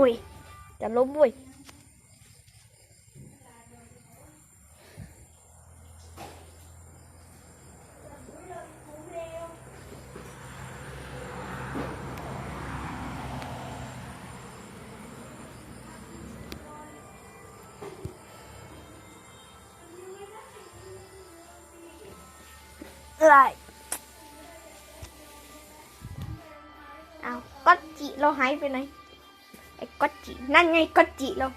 โอ้ยจะล้มเว้ยอะ ไอ้ก็จิเราหายไปไหนไอ้ก็จินั่นไงก็จิลง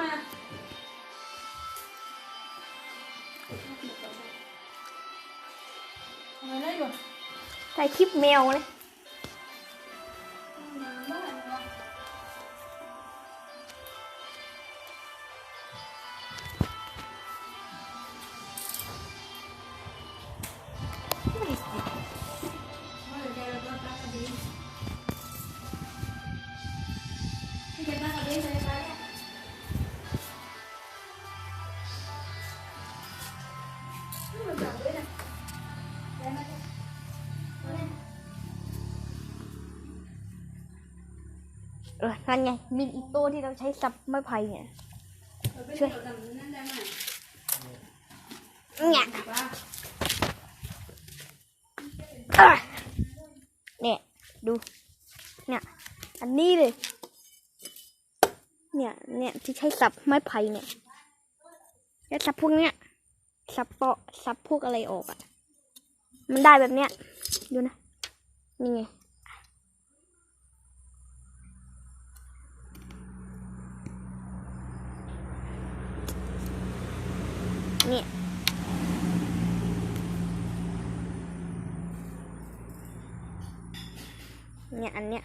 มากทำไมได้อยู่ใส่คลิปแมวเลย เนี่ยเอาเลยเออนั่นไง มีอีโต้ที่เราใช้สับไม้ไผ่เนี่ยเอาไปเดี๋ยวดำนั่นได้ไหมเนี่ยป้าเอ้ยเนี่ย ดู เนี่ย อันนี้เลย เนี่ย เนี่ย ที่ใช้สับไม้ไผ่เนี่ย แล้วสับพวกเนี้ย สับเปาะสับพวกอะไรออกอะ่ะ มันได้แบบเนี้ย ดูนะ นี่ไง เนี่ยเนี่ยอันเนี้ย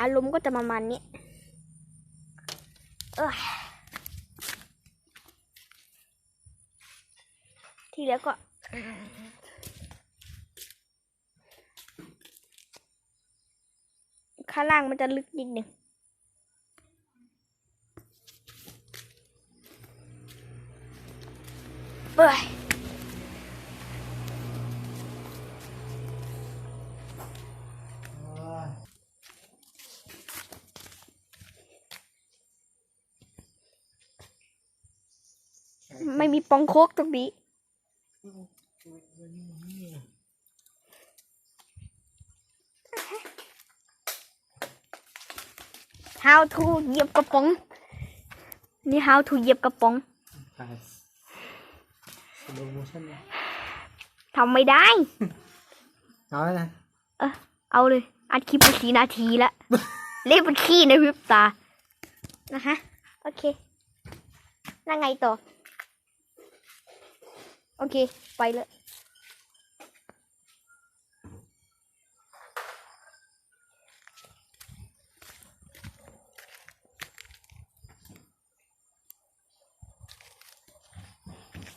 อารมณ์ก็จะประมาณนี้ เออ ที่แล้วก็ข้างล่างมันจะลึกนิดหนึ่งเอ้ยไม่มีปองโคกตรงนี้ how to เหยียบกระป๋อง นี่ how to เหยียบกระป๋องถ่ายสโลโมชั่นนะทำไม่ได้เอาแล้วนะเออเอาเลย อัดคลิปไปสี่นาทีแล้วเรียกเป็นขี้ในพริบตา นะฮะโอเค แล้วไงต่อ โอเค ไปเลย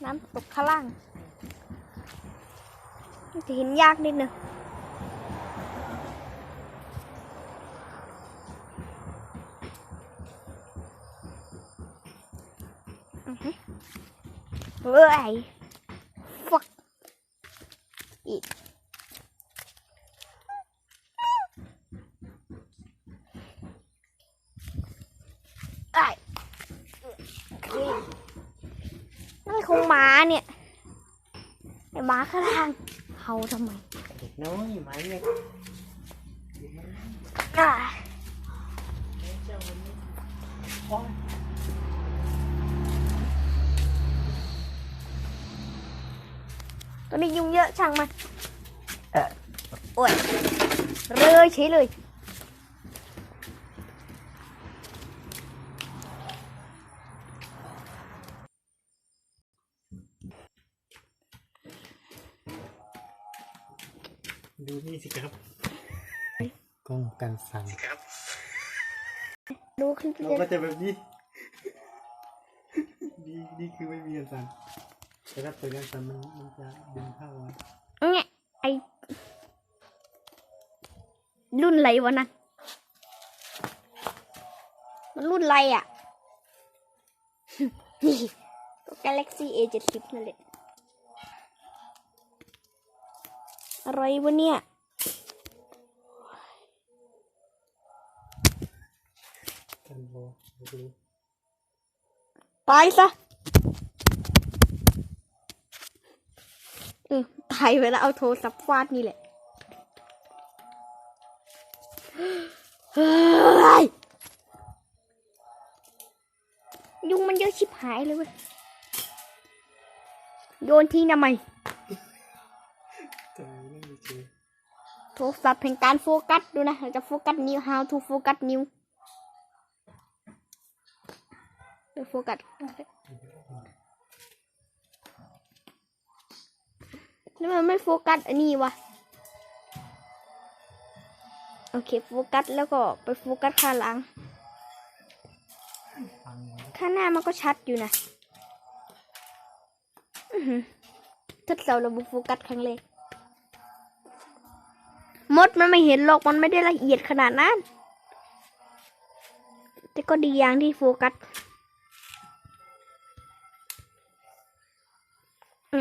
น้ำตกข้างล่างจะเห็นยากนิดนึงอือฮึเฮ้ย อีก ไอ้นั่นคงหมาเนี่ยไอ้หมาข้างล่างเห่าทำไมเด็กน้อยหมาเนี่ยอ่า วันนี้ยุ่งเยอะช่างมันโอ้ยเรื่อยใช้เลยดูนี่สิครับกล้องกันสั่งครับดูขึ้นเราก็จะแบบนี้ นี่นี่คือไม่มีกันสั่ง แต่ถ้าเปิดกันสั่นมันมันจะดึงเข้าไว้เนี่ยไอรุ่นอะไรวะนะมันรุ่นอะไรอะ นี่ก็ Galaxy A 7 0นั่นแหละอะไรวะเนี่ยกันโบดูตายซะ ออตายไปแล้วเอาโทรศัพท์ฟาดนี่แหละเฮ้ยยุงมันเยอะชิบหายเลยเว้ย โยนทิ้งทำไมใจไม่มีเจอโทรศัพท์แห่งการโฟกัสดูนะเราจะโฟกัสนิ้ว how to โฟกัสนิ้วไปโฟกัส แล้วมันไม่โฟกัสอันนี้วะ โอเค โฟกัสแล้วก็ไปโฟกัสข้างหลังฟังไว้ข้างหน้ามันก็ชัดอยู่นะทดสอบระบบโฟกัสครั้งแรกมดมันไม่เห็นหรอกมันไม่ได้ละเอียดขนาดนั้น แต่ก็ดีอย่างที่โฟกัส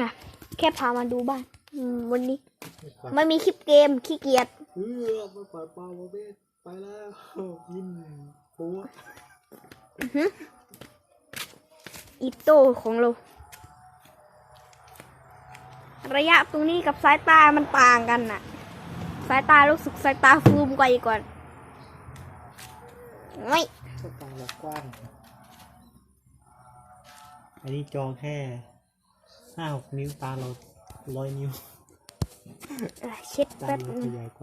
อะแค่พามาดูบ้าน อืมวันนี้ไม่ปล่อยไม่มีคลิปเกมขี้เกียจเออไม่ปล่อยปลาโมเบสไปแล้วยินปัวอีโต้ของเรา ระยะตรงนี้กับสายตามันต่างกันน่ะ สายตารู้สึกสายตาฟูมกว่าอีกก่อนไม่ก็ตาเรากว้าง อันนี้จองแค่ห้าหกนิ้วตาเรา ร้อยนิ้ว เอ่อเช็ดตาแป๊บเรานึจะงใหญ่กว่า